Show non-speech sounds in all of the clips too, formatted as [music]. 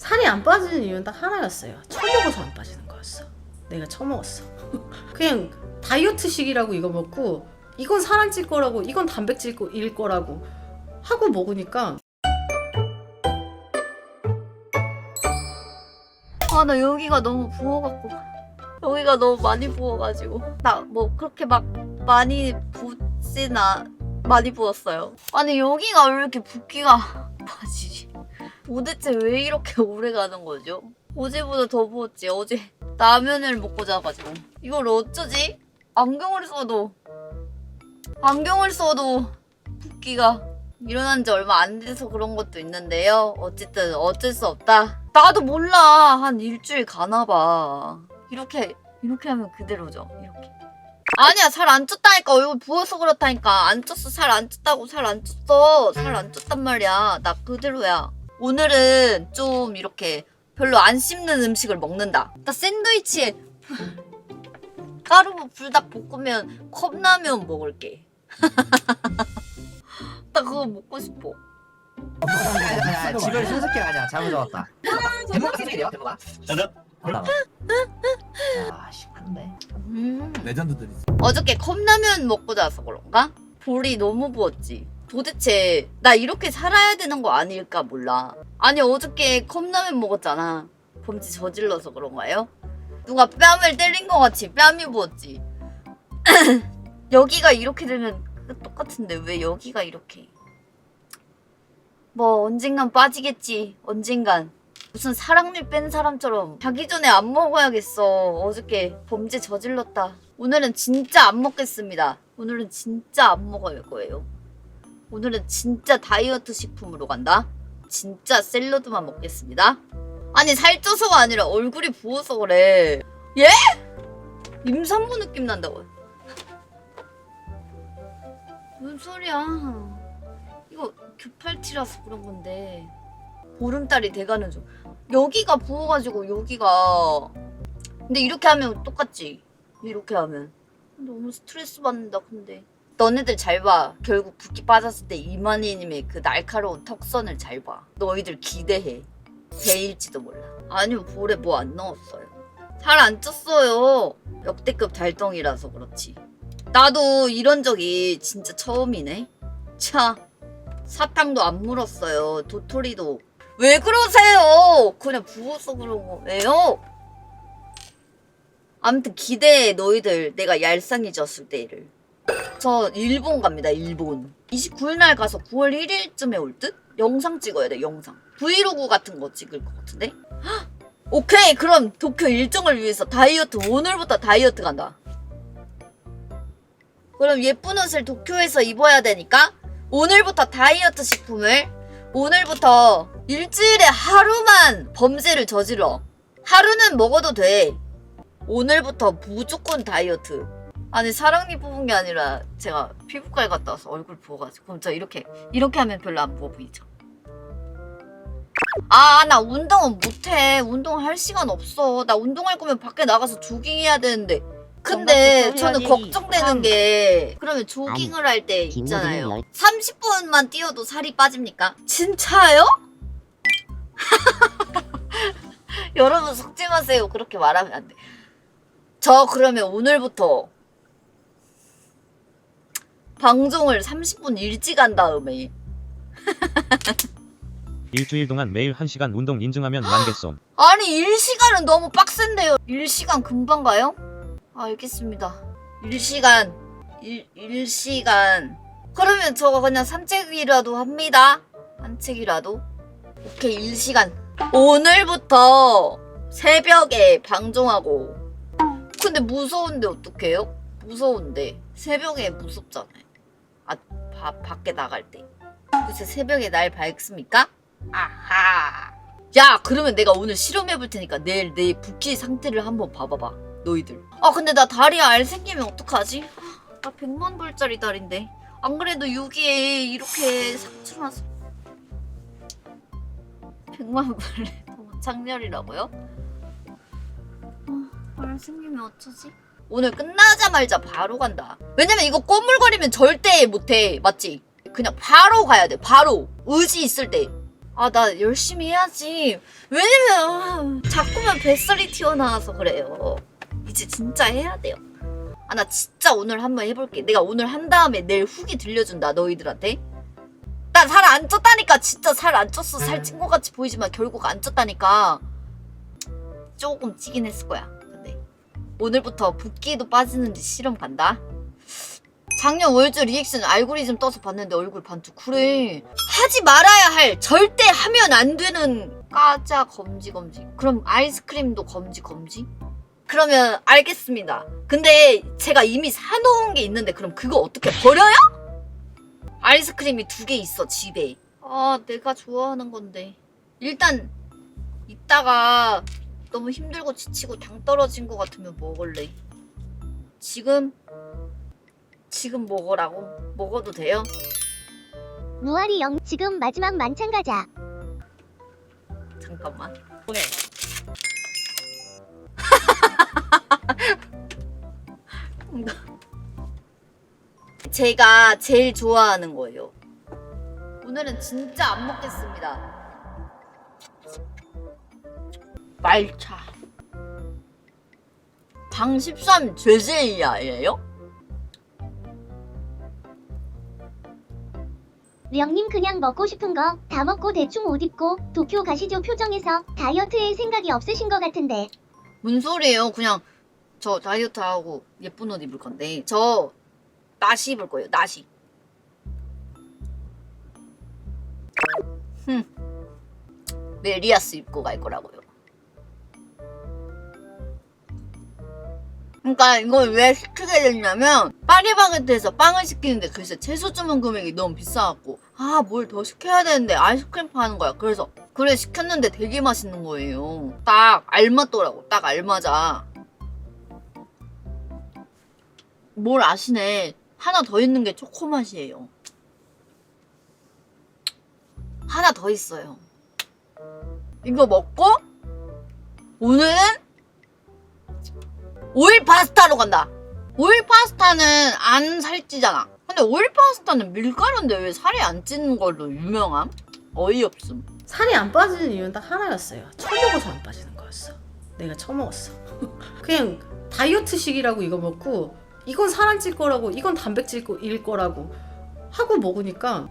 살이 안 빠지는 이유는 딱 하나였어요. 처먹어서 안 빠지는 거였어. 내가 처먹었어. [laughs] 그냥 다이어트식이라고 이거 먹고 이건 살 안 찔 거라고 이건 단백질 거- 일 거라고 하고 먹으니까 아 나 여기가 너무 부어갖고 여기가 너무 많이 부어가지고 나 뭐 그렇게 막 많이 붓진 아 많이 부었어요 아니 여기가 왜 이렇게 붓기가 [laughs] 빠지지 도대체 왜 이렇게 [laughs] 오래 가는 거죠 어제보다 더 부었지 어제 라면을 먹고 자가지고 이걸 어쩌지 안경을 써도 안경을 써도 붓기가 일어난 지 얼마 안 돼서 그런 것도 있는데요. 어쨌든 어쩔 수 없다. 나도 몰라. 한 일주일 가나 봐. 이렇게 이렇게 하면 그대로죠. 이렇게. 아니야 살 안 쪘다니까 얼굴 부어서 그렇다니까 안 쪘어 살 안 쪘다고 살 안 쪘어 살 안 쪘단 말이야 나 그대로야 오늘은 좀 이렇게 별로 안 씹는 음식을 먹는다 나 샌드위치에 [laughs] 가루로 불닭 볶으면 컵라면 먹을게 [laughs] 나 그거 먹고 싶어 집을 순스럽게 가자. 잘못 잡았다. 대목 스킬이요, 대목아? 저는 잠깐만. 야, 씨, 큰데. 음. 레전드들이 있어. 어저께 컵라면 먹고 자서 그런가? 볼이 너무 부었지. 도대체 나 이렇게 살아야 되는 거 아닐까 몰라. 아니 어저께 컵라면 먹었잖아. 범죄 저질러서 그런가요? 누가 뺨을 때린 것 같이 뺨이 부었지. [clears throat] 여기가 이렇게 되면 똑같은데 왜 여기가 이렇게? 뭐 언젠간 빠지겠지. 언젠간. 무슨 사랑니 뺀 사람처럼 자기 전에 안 먹어야겠어. 어저께 범죄 저질렀다. 오늘은 진짜 안 먹겠습니다. 오늘은 진짜 안 먹을 거예요. 오늘은 진짜 다이어트 식품으로 간다. 진짜 샐러드만 먹겠습니다. 아니 살쪄서가 아니라 얼굴이 부어서 그래. 예? 임산부 느낌 난다고. 무슨 소리야? 이거 교팔티라서 그런 건데. 보름달이 돼가는 중. 여기가 부어가지고 여기가. 근데 이렇게 하면 똑같지. 이렇게 하면. 너무 스트레스 받는다 근데. 너네들 잘 봐. 결국 붓기 빠졌을 때 이만희님의 그 날카로운 턱선을 잘 봐. 너희들 기대해. 배일지도 몰라. 아니요 볼에 뭐 안 넣었어요. 살안 쪘어요. 역대급 달덩이라서 그렇지. 나도 이런 적이 진짜 처음이네. 차. 사탕도 안 물었어요. 도토리도. 왜 그러세요? 그냥 부어서 그런 거예요. 아무튼 기대해 너희들 내가 얄쌍해졌을 때를. 저 일본 갑니다 일본. 29일 날 가서 9월 1일쯤에 올 듯? 영상 찍어야 돼 영상. 브이로그 같은 거 찍을 것 같은데? 헉! 오케이 그럼 도쿄 일정을 위해서 다이어트 오늘부터 다이어트 간다. 그럼 예쁜 옷을 도쿄에서 입어야 되니까 오늘부터 다이어트 식품을 오늘부터 일주일에 하루만 범죄를 저질러. 하루는 먹어도 돼. 오늘부터 무조건 다이어트. 아니 사랑니 뽑은 게 아니라 제가 피부과에 갔다 와서 얼굴 부어가지고. 그럼 저 이렇게 이렇게 하면 별로 안 부어 보이죠? 아 나 운동은 못해. 운동할 시간 없어. 나 운동할 거면 밖에 나가서 조깅해야 되는데. 근데 저는 걱정되는 게 그러면 조깅을 할 때 있잖아요. 30분만 뛰어도 살이 빠집니까? 진짜요? [laughs] 여러분 속지 마세요. 그렇게 말하면 안돼. 저 그러면 오늘부터 방송을 30분 일찍 한 다음에. [laughs] 일주일 동안 매일 1시간 운동 인증하면 만개쏨. 아니 일시간은 너무 빡센데요. 일시간 금방 가요? 알겠습니다. 일시간 일, 일시간. 그러면 저거 그냥 산책이라도 합니다. 산책이라도? 오케이 일시간. 오늘부터 새벽에 방송하고. 근데 무서운데 어떡해요? 무서운데 새벽에 무섭잖아요. 아 바, 밖에 나갈 때 요새 새벽에 날 밝습니까? 아하 야 그러면 내가 오늘 실험해 볼 테니까 내일 내 붓기 상태를 한번 봐봐봐 너희들 아 근데 나 다리에 알 생기면 어떡하지? 아, 나 100만 불짜리 다리인데 안 그래도 여기에 이렇게 상처나서 100만 불에 너무 [laughs] 창렬이라고요? 아, 알 생기면 어쩌지? 오늘 끝나자마자 바로 간다. 왜냐면 이거 꼬물거리면 절대 못해. 맞지? 그냥 바로 가야 돼. 바로. 의지 있을 때. 아 나 열심히 해야지. 왜냐면 자꾸만 뱃살이 튀어나와서 그래요. 이제 진짜 해야 돼요. 아 나 진짜 오늘 한번 해볼게. 내가 오늘 한 다음에 내일 후기 들려준다 너희들한테. 나 살 안 쪘다니까. 진짜 살 안 쪘어. 살 찐 것 같이 보이지만 결국 안 쪘다니까. 조금 찌긴 했을 거야 오늘부터 붓기도 빠지는지 실험 간다. 작년 월즈 리액션 알고리즘 떠서 봤는데 얼굴 반쪽 그래 하지 말아야 할 절대 하면 안 되는 과자 검지 검지. 그럼 아이스크림도 검지 검지? 그러면 알겠습니다. 근데 제가 이미 사놓은 게 있는데 그럼 그거 어떻게 버려요? 아이스크림이 두 개 있어 집에. 아 내가 좋아하는 건데. 일단 이따가 너무 힘들고 지치고 당 떨어진 것 같으면 먹을래 지금 지금 먹으라고 먹어도 돼요? 루아리 영 지금 마지막 만찬 가자. 잠깐만 보내. [laughs] 제가 제일 좋아하는 거예요. 오늘은 진짜 안 먹겠습니다. 말차. 방13 제제이야예요? 령님 그냥 먹고 싶은 거 다 먹고 대충 옷 입고 도쿄 가시죠 표정에서 다이어트에 생각이 없으신 것 같은데. 뭔 소리예요? 그냥 저 다이어트 하고 예쁜 옷 입을 건데 저 나시 입을 거예요. 나시. 흠. 메리아스 입고 갈 거라고요. 그러니까 이걸 왜 시키게 됐냐면 파리바게트에서 빵을 시키는데 글쎄 채소 주문 금액이 너무 비싸갖고 아 뭘 더 시켜야 되는데 아이스크림 파는 거야. 그래서 그래 시켰는데 되게 맛있는 거예요. 딱 알맞더라고. 딱 알맞아. 뭘 아시네. 하나 더 있는 게 초코 맛이에요. 하나 더 있어요. 이거 먹고 오늘은 오일 파스타로 간다. 오일 파스타는 안 살찌잖아. 근데 오일 파스타는 밀가루인데 왜 살이 안 찌는 걸로 유명함? 어이없음. 살이 안 빠지는 이유는 딱 하나였어요. 처먹어서 안 빠지는 거였어. 내가 처먹었어. [laughs] 그냥 다이어트식이라고 이거 먹고 이건 살 안 찔 거라고 이건 단백질 거- 일 거라고 하고 먹으니까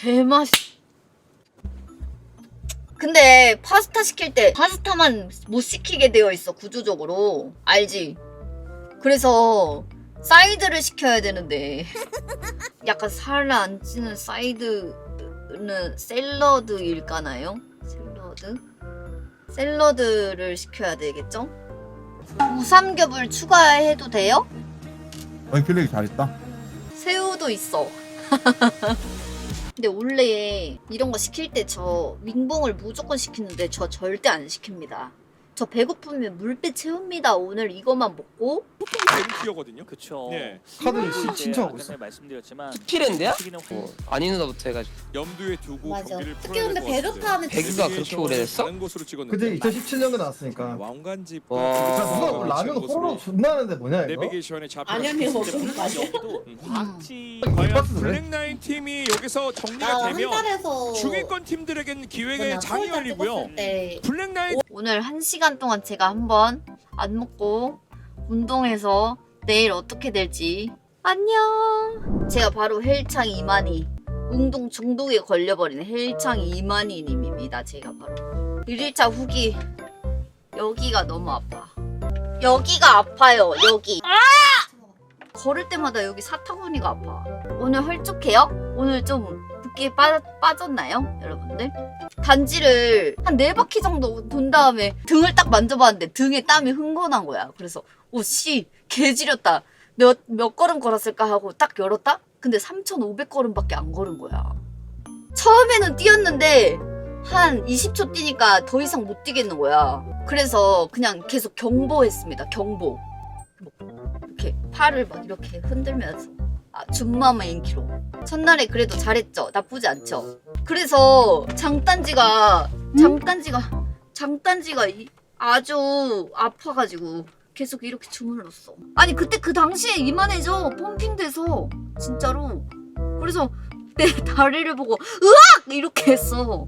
개맛. 근데 파스타 시킬 때 파스타만 못 시키게 되어 있어 구조적으로 알지? 그래서 사이드를 시켜야 되는데 [laughs] 약간 살 안 찌는 사이드는 샐러드일까나요? 샐러드? 샐러드를 시켜야 되겠죠? 우삼겹을 추가해도 돼요? 아니 필력이 잘했다. 새우도 있어. [laughs] 근데 원래 이런 거 시킬 때저 민봉을 무조건 시키는데 저 절대 안 시킵니다. 저 배고프면 물배 채웁니다. 오늘 이것만 먹고 재밌거든요. 그쵸. 네. 카드 신 신청하고 있어. 말씀드렸지만 스킬인데요? 시기는 뭐 아닌다부터 해가지고 염두에 두고 맞아. 경기를 특히 근데 베르타는 배그가 그렇게 오래됐어? 다른 곳으로 찍었는데 그때 2017년에 나왔으니까. 왕관집 와. 자, 누가 뭐 라면 호로 존나 하는데 뭐냐 이거? 내비게이션에 잡혀 때 맛있어. 여기도 음. 확지 음. 과연. 블랙나인 팀이 여기서 정리가 나한 되면 달에서 중위권 팀들에겐 기회의 뭐냐, 장이 서울대 열리고요. 찍었을 때 블랙나인 오늘 한 시간 동안 제가 한번 안 먹고 운동해서 내일 어떻게 될지 안녕. 제가 바로 헬창 이만희 운동 중독에 걸려버린 헬창 이만희님입니다. 제가 바로 1일차 후기 여기가 너무 아파. 여기가 아파요. 여기. 걸을 때마다 여기 사타구니가 아파. 오늘 헐쭉해요? 오늘 좀 붓기 빠, 빠졌나요? 여러분들? 단지를 한 네 바퀴 정도 돈 다음에 등을 딱 만져봤는데 등에 땀이 흥건한 거야. 그래서 오씨 개지렸다. 몇, 몇 걸음 걸었을까 하고 딱 열었다? 근데 3,500걸음밖에 안 걸은 거야. 처음에는 뛰었는데 한 20초 뛰니까 더 이상 못 뛰겠는 거야. 그래서 그냥 계속 경보했습니다. 경보. 이렇게 팔을 막 이렇게 흔들면서 아, 줌마마 인키로. 첫날에 그래도 잘했죠. 나쁘지 않죠. 그래서 장단지가 장단지가 장단지가 이, 아주 아파가지고 계속 이렇게 주물렀어. 아니 그때 그 당시에 이만해져 펌핑돼서 진짜로. 그래서 내 [laughs] 다리를 보고 으악 이렇게 했어.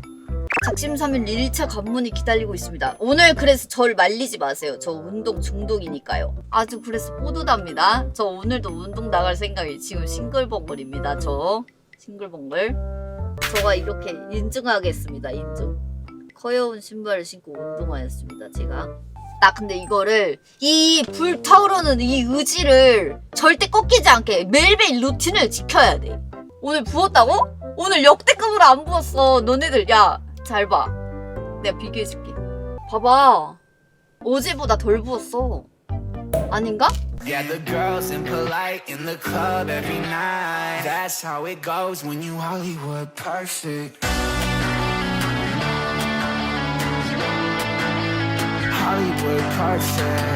작심삼일 1차 관문이 기다리고 있습니다. 오늘 그래서 저를 말리지 마세요. 저 운동 중독이니까요. 아주 그래서 뿌듯합니다. 저 오늘도 운동 나갈 생각이 지금 싱글벙글입니다. 저 싱글벙글. 저가 이렇게 인증하겠습니다. 인증. 커여운 신발을 신고 운동하였습니다. 제가. 나 근데 이거를 이 불타오르는 이 의지를 절대 꺾이지 않게 매일매일 루틴을 지켜야 돼. 오늘 부었다고? 오늘 역대급으로 안 부었어. 너네들 야 잘 봐. 내가 비교해 줄게. 봐봐. 어제보다 덜 부었어. 아닌가? Yeah, the girls impolite in the club every night. That's how it goes when you Hollywood perfect. Hollywood perfect.